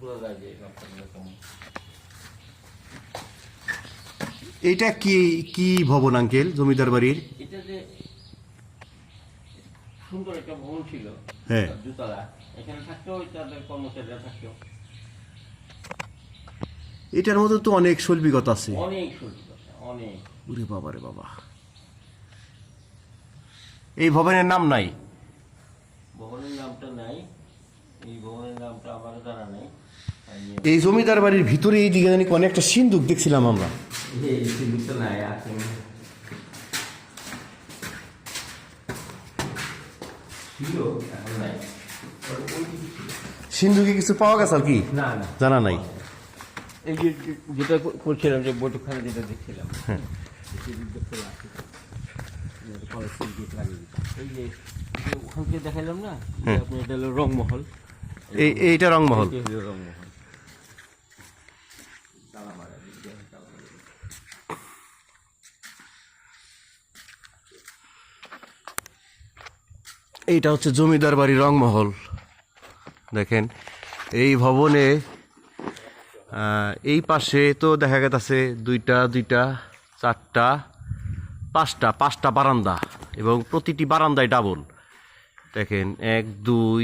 বোঝা যায় যে নকশা এরকম এইটা কি কি ভবন আঙ্কেল জমিদার বাড়ির? এটা যে সুন্দর একটা ভবন ছিল হ্যাঁ। দুতলা। এখানে থাকতো তাদের কর্মচারীরা থাকতো। এটার মধ্যে তো অনেক শৈল্পিকতা আছে। অনেক সুন্দর অনেক। ওরে বাবা রে বাবা। এই ভবনের নাম নাই? ভবনের নামটা নাই। এই জমিদার বাড়ির ভিতরে এই দিকে জানি অনেকটা সিন্ধুক দেখছিলাম আমরা। সিন্ধুকে কিছু পাওয়া গেছে আর কি জানা নাই এই যে যেটা করছিলাম যে বৈঠকখানে যেটা দেখছিলাম হ্যাঁ। এই যে যে ওখান থেকে দেখাইলাম না হ্যাঁ। আপনি এটা হলো রংমহল এই এইটা রংমহল। এইটা হচ্ছে জমিদার বাড়ি রংমহল। দেখেন এই ভবনে এই পাশে তো দেখা গেছে দুইটা দুইটা চারটা পাঁচটা পাঁচটা বারান্দা এবং প্রতিটি বারান্দায় ডাবল। দেখেন এক দুই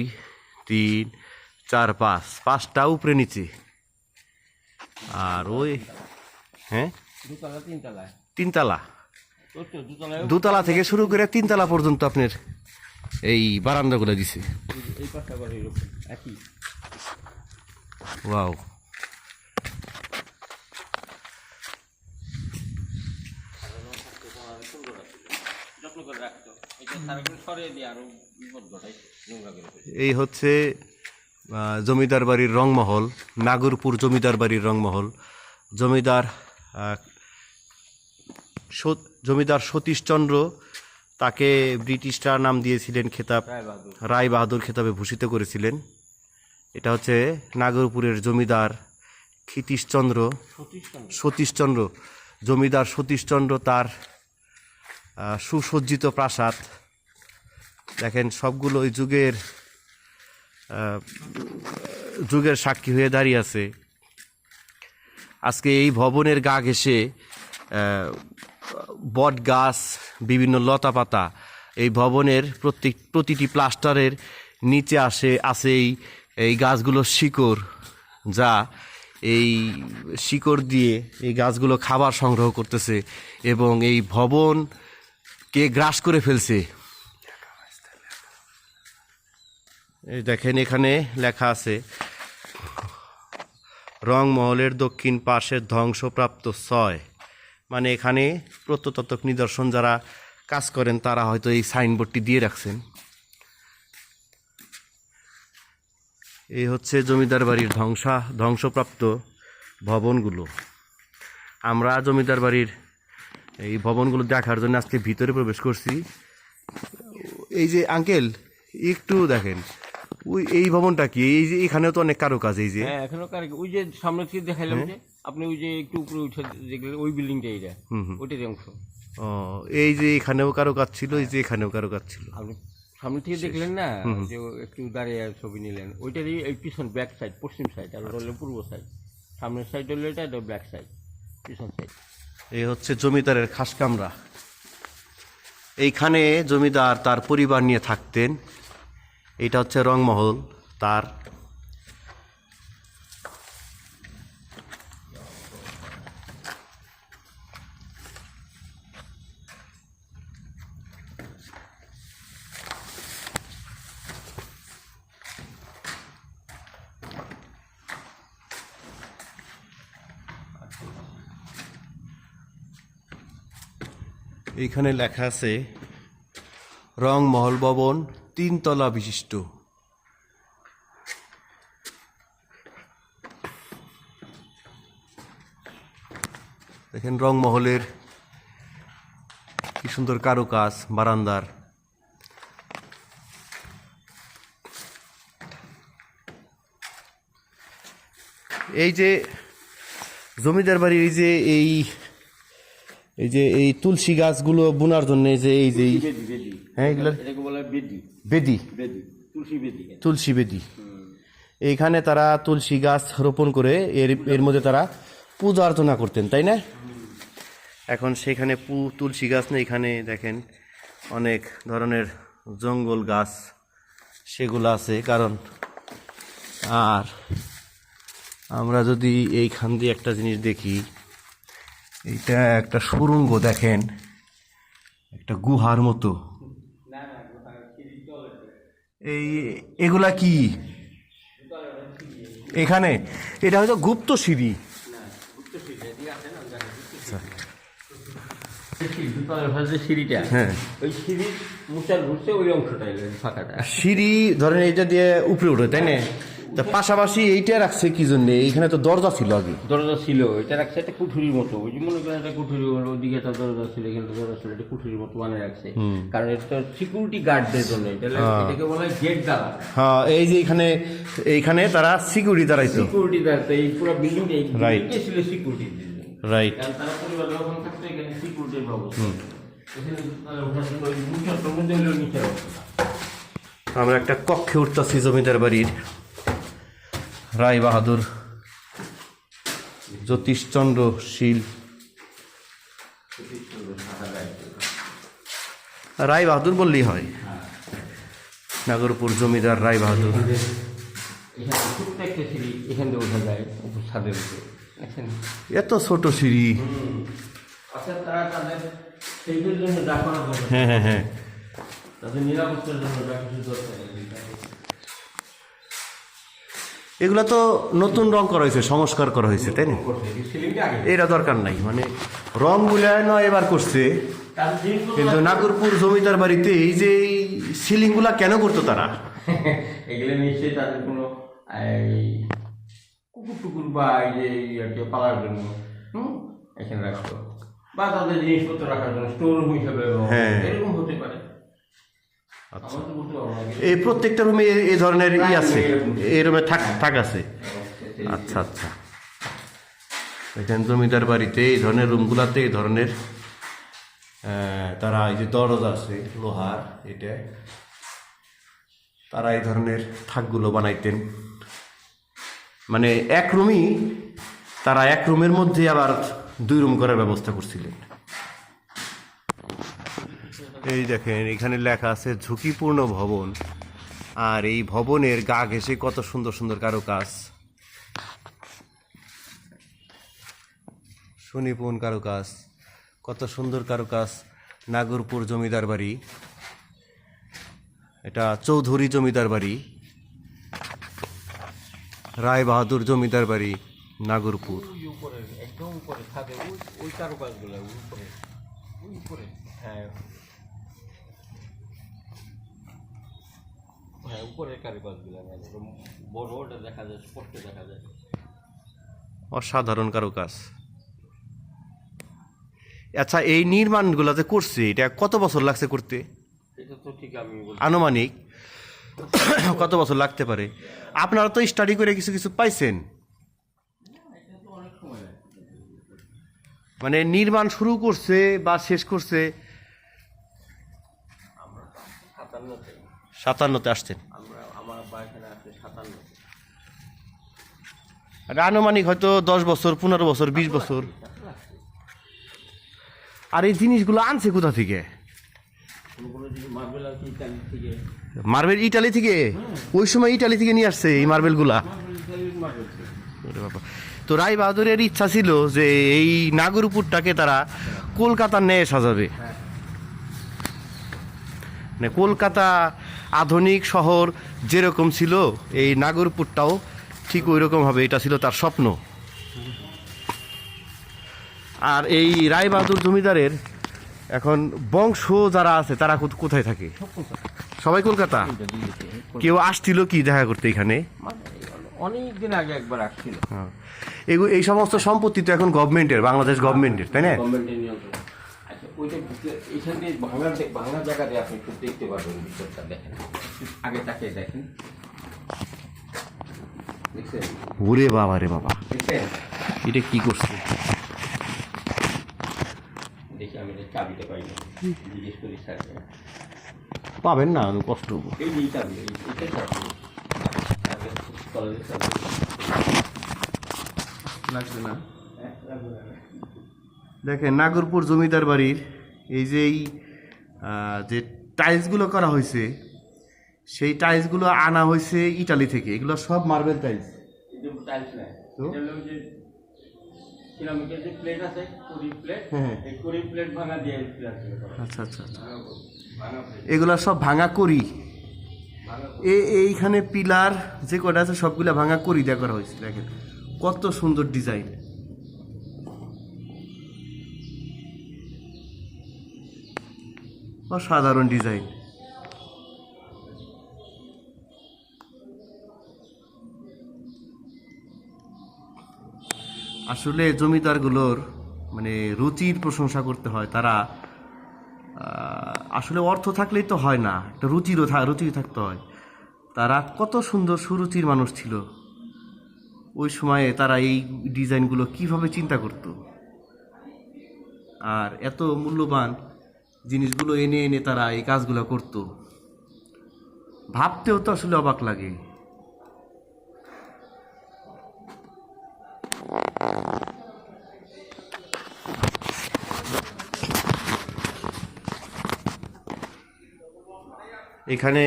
তিন চার পাঁচ পাঁচটা উপরে নিচে। আর ওই হ্যাঁ? তিনতলা। দুতলা থেকে শুরু করে তিনতলা পর্যন্ত আপনার এই বারান্দাগুলো দিছে। এই ওয়াও। হচ্ছে জমিদার বাড়ির রংমহল নাগরপুর জমিদার বাড়ির রংমহল। জমিদার জমিদার সতীশচন্দ্র তাকে ব্রিটিশরা নাম দিয়েছিলেন খেতাব রায় বাহাদুর। খেতাবে ভূষিত করেছিলেন। এটা হচ্ছে নাগরপুরের জমিদার ক্ষিতীশচন্দ্র সতীশচন্দ্র জমিদার সতীশচন্দ্র তার সুসজ্জিত প্রাসাদ। দেখেন সবগুলো ওই যুগের যুগের সাক্ষী হয়ে দাঁড়িয়ে আছে। আজকে এই ভবনের গা ঘেসে বট গাছ, বিভিন্ন লতা পাতা এই ভবনের প্রত্যেক প্রতিটি প্লাস্টারের নিচে আসে আছে এই এই গাছগুলোর শিকড়, যা এই শিকড় দিয়ে এই গাছগুলো খাবার সংগ্রহ করতেছে এবং এই ভবনকে গ্রাস করে ফেলছে। এই দেখেন এখানে লেখা আছে, রংমহলের দক্ষিণ পাশে ধ্বংসপ্রাপ্ত ছয়। মানে এখানে প্রত্নতত্ত্বক নিদর্শন যারা কাজ করেন, তারা হয়তো এই সাইনবোর্ডটি দিয়ে রাখছেন। এই হচ্ছে জমিদার বাড়ির ধ্বংসা, ধ্বংসপ্রাপ্ত ভবনগুলো। আমরা জমিদার বাড়ির এই ভবনগুলো দেখার জন্য আজকে ভিতরে প্রবেশ করছি। এই যে আঙ্কেল, একটু দেখেন। ওই এই ভবনটা কি? এই যে এখানেও তো অনেক কারও কাজ এই যে। হ্যাঁ এখনও কার ওই যে সামনে থেকে দেখাইলাম যে আপনি ওই যে একটু উপরে উঠে দেখলেন ওই বিল্ডিংটা এইটা। ওইটারই অংশ। ও এই যে এখানেও কারও কাজ ছিল এই যে এখানেও কারও কাজ ছিল। আপনি সামনে থেকে দেখলেন না যে একটু দাঁড়িয়ে ছবি নিলেন? ওইটারই এই পিছন ব্যাক সাইড পশ্চিম সাইড আর ওটা হলো পূর্ব সাইড সামনের সাইড হলো এটা এটা ব্যাক সাইড পিছন সাইড এই হচ্ছে জমিদারের খাস কামরা এইখানে জমিদার তার পরিবার নিয়ে থাকতেন। এটা হচ্ছে রংমহল তার এইখানে লেখা আছে রংমহল ভবন তিনতলা বিশিষ্ট। দেখেন রংমহলের কি সুন্দর কারুকাজ, বারান্দার। এই যে জমিদার বাড়ির এই যে এই এই যে এই তুলসী গাছগুলো বোনার জন্য যে এই যে হ্যাঁ এগুলো বেদি। তুলসী বেদি। তুলসী বেদি। এইখানে তারা তুলসী গাছ রোপণ করে এর এর মধ্যে তারা পূজা অর্চনা করতেন তাই না? এখন সেখানে পু তুলসী গাছ নেই এখানে দেখেন অনেক ধরনের জঙ্গল গাছ সেগুলো আছে কারণ আর আমরা যদি এইখান দিয়ে একটা জিনিস দেখি এইটা একটা সুরঙ্গ দেখেন। একটা গুহার মতো। এই এগুলা কি? এখানে? এটা হয়তো গুপ্ত সিঁড়ি। হ্যাঁ। সিঁড়ি ধরেন এটা দিয়ে উপরে উঠে তাই না? তা পাশাপাশি এইটা রাখছে কি জন্য? এইখানে তো দরজা ছিল আগে। দরজা ছিল এটা রাখছে একটা কুঠুরির মতো। ওই যে মনে করেন একটা কুঠুরি ওদিকে একটা দরজা ছিল এখানে একটা দরজা ছিল এটা কুঠুরির মতো বানিয়ে রাখছে। কারণ এটা সিকিউরিটি গার্ডদের জন্য এটা লাগে- এটাকে বলা হয় গেট দ্বারা। হ্যাঁ এই যে এখানে এইখানে তারা সিকিউরিটি দাঁড়াইতো। সিকিউরিটি দাঁড়াতে এই পুরো বিল্ডিং এই building ছিল সিকিউরিটি রাইট তারা পরিবার যখন থাকতো এখানে সিকিউরিটির ব্যবস্থা। আমরা একটা কক্ষে উঠতেছি জমিদার বাড়ির। রায় বাহাদুর, জ্যোতিষচন্দ্র শীল। রায় বাহাদুর বললেই হয়। নাগরপুর জমিদার রায় বাহাদুর। এত ছোট সিঁড়ি। হ্যাঁ হ্যাঁ হ্যাঁ তাদের নিরাপত্তার জন্য যা কিছু দরকার এগুলো তো নতুন রং করা হয়েছে সংস্কার করা হয়েছে তাই না? এটা দরকার নাই মানে রংগুলা এবার করছে। কিন্তু নাগরপুর জমিদার বাড়িতে এই যে সিলিংগুলা কেন করতো তারা? এগুলো নিশ্চয়ই তাদের কোনো কুকুর টুকুর বা এই যে পালার জন্য এখানে রাখতো। বা তাদের জিনিসপত্র রাখার জন্য স্টোর হিসাবে হ্যাঁ। এরকম হতে পারে। না এই প্রত্যেকটা রুমে এই ধরনের ই আছে। এই রুমে থাক থাক আছে। আচ্ছা আচ্ছা। এখানে জমিদার বাড়িতে এই ধরনের রুমগুলাতে এই ধরনের তারা এই যে দরজা আছে লোহার এটা তারা এই ধরনের থাকগুলো বানাইতেন। মানে এক রুমই তারা এক রুমের মধ্যে আবার দুই রুম করার ব্যবস্থা করছিলেন। এই দেখেন এখানে লেখা আছে ঝুঁকিপূর্ণ ভবন। আর এই ভবনের গা ঘেঁষে কত সুন্দর সুন্দর কারুকাজ। সুনিপুণ কারুকাজ কত সুন্দর কারুকাজ। নাগরপুর জমিদার বাড়ি এটা চৌধুরী জমিদার বাড়ি। রায় বাহাদুর জমিদার বাড়ি নাগরপুর। উপরে একদম উপরে থাকে ওই কারুকাজগুলো ওই উপরে উপরে? হ্যাঁ হ্যাঁ উপরের কারুকাজগুলো বড় ওটা দেখা যায় স্পষ্ট দেখা যায়। অসাধারণ কারুকাজ। আচ্ছা এই নির্মাণগুলো যে করছে এটা কত বছর লাগছে করতে? এটা তো ঠিক আমি আনুমানিক। কত বছর লাগতে পারে? আপনারা তো স্টাডি করে কিছু কিছু পাইছেন। মানে নির্মাণ শুরু করছে বা শেষ করছে। সাতান্নতে সাতান্নতে। আনুমানিক হয়তো দশ বছর পনেরো বছর বিশ বছর। আর এই জিনিসগুলো আনছে কোথা থেকে? মার্বেল ইটালি থেকে? ওই সময় ইটালি থেকে নিয়ে আসছে এই মার্বেলগুলা। তো রায় বাহাদুরের ইচ্ছা ছিল যে এই নাগরপুরটাকে তারা কলকাতার ন্যায় সাজাবে। মানে কলকাতা আধুনিক শহর যেরকম ছিল এই নাগরপুরটাও ঠিক ওই রকম হবে এটা ছিল তার স্বপ্ন। আর এই রায়বাহাদুর জমিদারের এখন বংশ যারা আছে তারা কোথ- কোথায় থাকে? সবাই কলকাতা? কেউ আসছিল কি দেখা করতে এখানে? মানে অনেক আগে একবার আসছিল। হ্যাঁ। এই সমস্ত সম্পত্তি তো এখন গভর্নমেন্টের বাংলাদেশ গভর্নমেন্টের তাই না? আচ্ছা ওইটা ভিতরে- এইখান দিয়ে ভাঙা ভাঙা জায়গাতে আপনি একটু দেখতে পারবেন ভিতরটা দেখেন। আগে তাকে দেখেন। দেখছেন? ওরে বাবা রে বাবা। দেখছেন? এটা কি করছে? দেখি আমি এটা চাবিটা পাই না। জিজ্ঞেস করি স্যারকে পাবেন না আমি কষ্ট হব। এই যে চাবি এটা চাবি। লাগবে না। হ্যাঁ, লাগবে না। দেখেন নাগরপুর জমিদার বাড়ির এই যে এই যে টাইলসগুলো করা হয়েছে সেই টাইলসগুলো আনা হয়েছে ইটালি থেকে। এগুলো সব মার্বেল টাইলস তো? হ্যাঁ। করা আচ্ছা আচ্ছা আচ্ছা। এগুলো সব ভাঙা করি। এইখানে পিলার যে কটা আছে সবগুলা ভাঙা করি দেওয়া করা হয়েছে দেখেন। কত সুন্দর ডিজাইন অসাধারণ ডিজাইন। আসলে জমিদারগুলোর মানে রুচির প্রশংসা করতে হয়, তারা আসলে অর্থ থাকলেই তো হয় না, একটা রুচিরও রুচি থাকতে হয়। তারা কত সুন্দর সুরুচির মানুষ ছিল। ওই সময়ে তারা এই ডিজাইনগুলো কীভাবে চিন্তা করত। আর এত মূল্যবান জিনিসগুলো এনে এনে তারা এই কাজগুলো করত। ভাবতেও তো আসলে অবাক লাগে। এখানে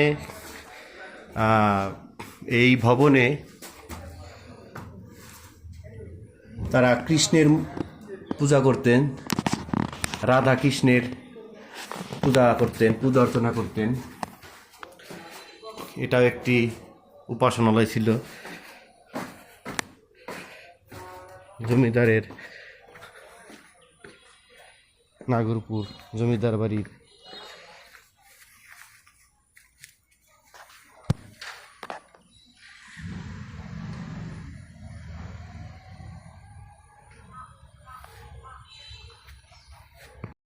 এই ভবনে তারা কৃষ্ণের পূজা করতেন, রাধা কৃষ্ণের পূজা করতেন পূজা অর্চনা করতেন। এটাও একটি উপাসনালয় ছিল। জমিদারের নাগরপুর জমিদার বাড়ির